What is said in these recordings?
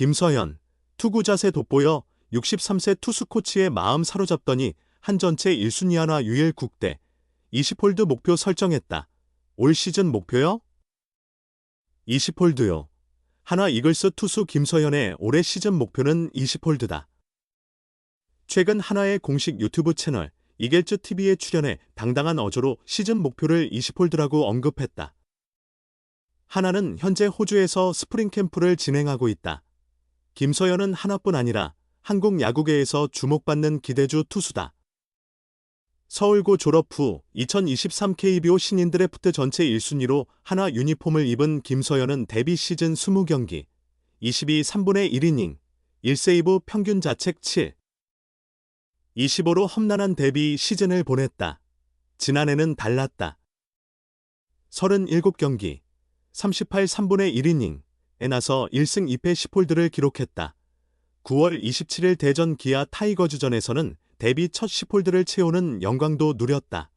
김서현, 투구 자세 돋보여 63세 투수 코치의 마음 사로잡더니 한전체 1순위 하나 유일 국대 20홀드 목표 설정했다. 올 시즌 목표요? 20홀드요. 하나 이글스 투수 김서현의 올해 시즌 목표는 20홀드다. 최근 하나의 공식 유튜브 채널 이겔츠 TV에 출연해 당당한 어조로 시즌 목표를 20홀드라고 언급했다. 하나는 현재 호주에서 스프링 캠프를 진행하고 있다. 김서현은 하나뿐 아니라 한국 야구계에서 주목받는 기대주 투수다. 서울고 졸업 후 2023 KBO 신인 드래프트 전체 1순위로 하나 유니폼을 입은 김서현은 데뷔 시즌 20경기, 22 3분의 1이닝, 1세이브 평균 자책 7, 25로 험난한 데뷔 시즌을 보냈다. 지난해는 달랐다. 37경기, 38 3분의 1이닝 에 나서 1승 2패 10홀드를 기록했다. 9월 27일 대전 기아 타이거즈전에서는 데뷔 첫 10홀드를 채우는 영광도 누렸다.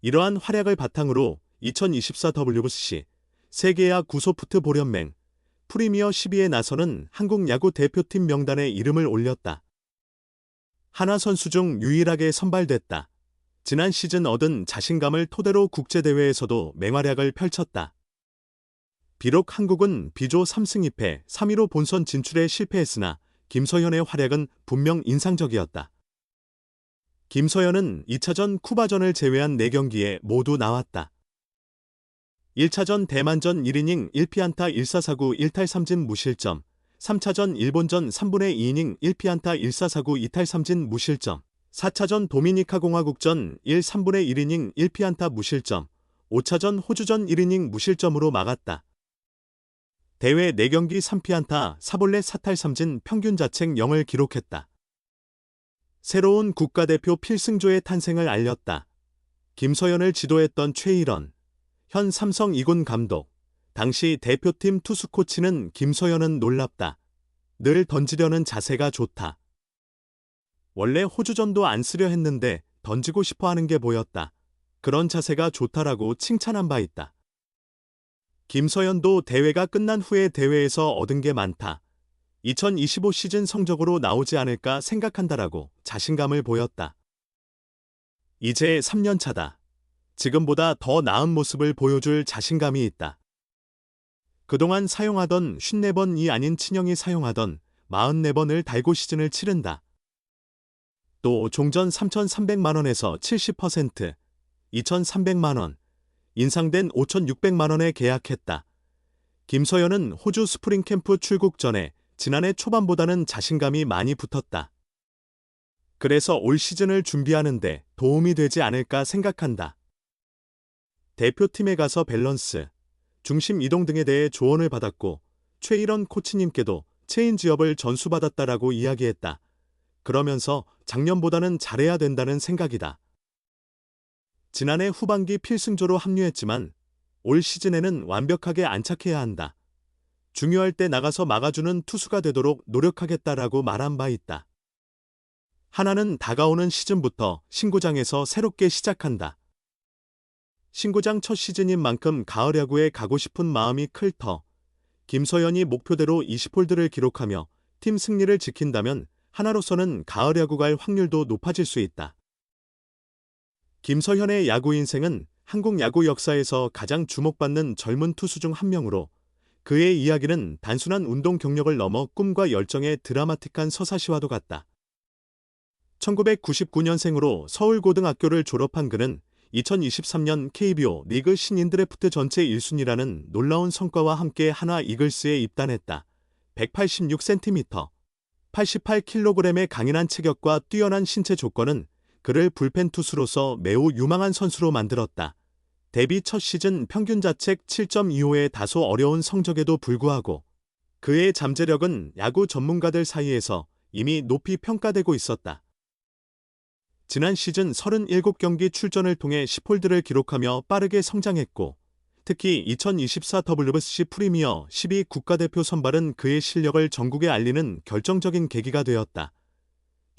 이러한 활약을 바탕으로 2024 WBC 세계야 구소프트 보련맹 프리미어 12에 나서는 한국 야구 대표팀 명단에 이름을 올렸다. 하나 선수 중 유일하게 선발됐다. 지난 시즌 얻은 자신감을 토대로 국제대회에서도 맹활약을 펼쳤다. 비록 한국은 비조 3승 2패 3위로 본선 진출에 실패했으나 김서현의 활약은 분명 인상적이었다. 김서현은 2차전 쿠바전을 제외한 4경기에 모두 나왔다. 1차전 대만전 1이닝 1피안타 1사사구 1탈 3진 무실점, 3차전 일본전 3분의 2이닝 1피안타 1사사구 2탈 3진 무실점, 4차전 도미니카 공화국전 1 3분의 1이닝 1피안타 무실점, 5차전 호주전 1이닝 무실점으로 막았다. 대회 4경기 3피안타 4볼넷 4탈 3진 평균 자책 0을 기록했다. 새로운 국가대표 필승조의 탄생을 알렸다. 김서현을 지도했던 최일원, 현 삼성 이군 감독, 당시 대표팀 투수 코치는 김서현은 놀랍다. 늘 던지려는 자세가 좋다. 원래 호주전도 안 쓰려 했는데 던지고 싶어 하는 게 보였다. 그런 자세가 좋다라고 칭찬한 바 있다. 김서현도 대회가 끝난 후에 대회에서 얻은 게 많다. 2025 시즌 성적으로 나오지 않을까 생각한다라고 자신감을 보였다. 이제 3년 차다. 지금보다 더 나은 모습을 보여줄 자신감이 있다. 그동안 사용하던 54번이 아닌 친형이 사용하던 44번을 달고 시즌을 치른다. 또 종전 3,300만원에서 70%, 2,300만원, 인상된 5,600만 원에 계약했다. 김서연은 호주 스프링 캠프 출국 전에 지난해 초반보다는 자신감이 많이 붙었다. 그래서 올 시즌을 준비하는데 도움이 되지 않을까 생각한다. 대표팀에 가서 밸런스, 중심 이동 등에 대해 조언을 받았고 최일원 코치님께도 체인지업을 전수받았다라고 이야기했다. 그러면서 작년보다는 잘해야 된다는 생각이다. 지난해 후반기 필승조로 합류했지만 올 시즌에는 완벽하게 안착해야 한다. 중요할 때 나가서 막아주는 투수가 되도록 노력하겠다라고 말한 바 있다. 하나는 다가오는 시즌부터 신구장에서 새롭게 시작한다. 신구장 첫 시즌인 만큼 가을 야구에 가고 싶은 마음이 클 터. 김서연이 목표대로 20홀드를 기록하며 팀 승리를 지킨다면 하나로서는 가을 야구 갈 확률도 높아질 수 있다. 김서현의 야구 인생은 한국 야구 역사에서 가장 주목받는 젊은 투수 중 한 명으로 그의 이야기는 단순한 운동 경력을 넘어 꿈과 열정의 드라마틱한 서사시와도 같다. 1999년생으로 서울고등학교를 졸업한 그는 2023년 KBO 리그 신인 드래프트 전체 1순위라는 놀라운 성과와 함께 하나 이글스에 입단했다. 186cm, 88kg의 강인한 체격과 뛰어난 신체 조건은 그를 불펜 투수로서 매우 유망한 선수로 만들었다. 데뷔 첫 시즌 평균 자책 7.25의 다소 어려운 성적에도 불구하고 그의 잠재력은 야구 전문가들 사이에서 이미 높이 평가되고 있었다. 지난 시즌 37경기 출전을 통해 10홀드를 기록하며 빠르게 성장했고 특히 2024 WBC 프리미어 12 국가대표 선발은 그의 실력을 전국에 알리는 결정적인 계기가 되었다.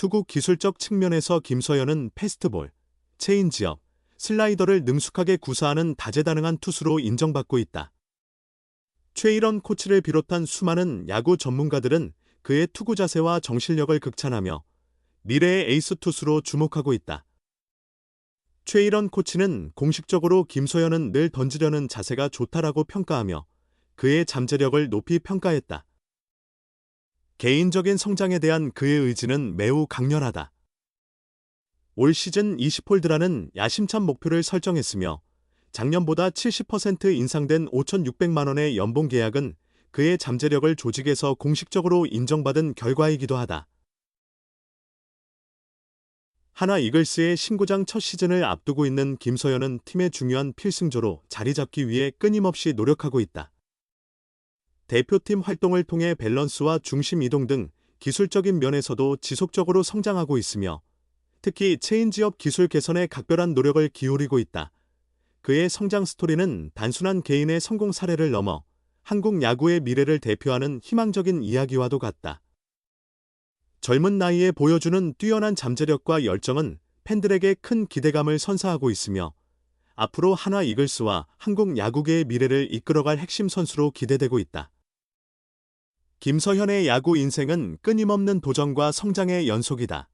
투구 기술적 측면에서 김서연은 패스트볼, 체인지업, 슬라이더를 능숙하게 구사하는 다재다능한 투수로 인정받고 있다. 최일원 코치를 비롯한 수많은 야구 전문가들은 그의 투구 자세와 정실력을 극찬하며 미래의 에이스 투수로 주목하고 있다. 최일원 코치는 공식적으로 김소연은 늘 던지려는 자세가 좋다라고 평가하며 그의 잠재력을 높이 평가했다. 개인적인 성장에 대한 그의 의지는 매우 강렬하다. 올 시즌 20홀드라는 야심찬 목표를 설정했으며 작년보다 70% 인상된 5,600만 원의 연봉 계약은 그의 잠재력을 조직에서 공식적으로 인정받은 결과이기도 하다. 하나 이글스의 신구장 첫 시즌을 앞두고 있는 김서연은 팀의 중요한 필승조로 자리 잡기 위해 끊임없이 노력하고 있다. 대표팀 활동을 통해 밸런스와 중심 이동 등 기술적인 면에서도 지속적으로 성장하고 있으며 특히 체인지업 기술 개선에 각별한 노력을 기울이고 있다. 그의 성장 스토리는 단순한 개인의 성공 사례를 넘어 한국 야구의 미래를 대표하는 희망적인 이야기와도 같다. 젊은 나이에 보여주는 뛰어난 잠재력과 열정은 팬들에게 큰 기대감을 선사하고 있으며 앞으로 한화 이글스와 한국 야구계의 미래를 이끌어갈 핵심 선수로 기대되고 있다. 김서현의 야구 인생은 끊임없는 도전과 성장의 연속이다.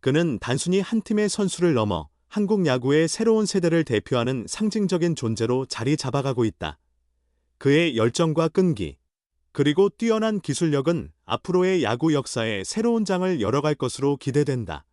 그는 단순히 한 팀의 선수를 넘어 한국 야구의 새로운 세대를 대표하는 상징적인 존재로 자리 잡아가고 있다. 그의 열정과 끈기, 그리고 뛰어난 기술력은 앞으로의 야구 역사에 새로운 장을 열어갈 것으로 기대된다.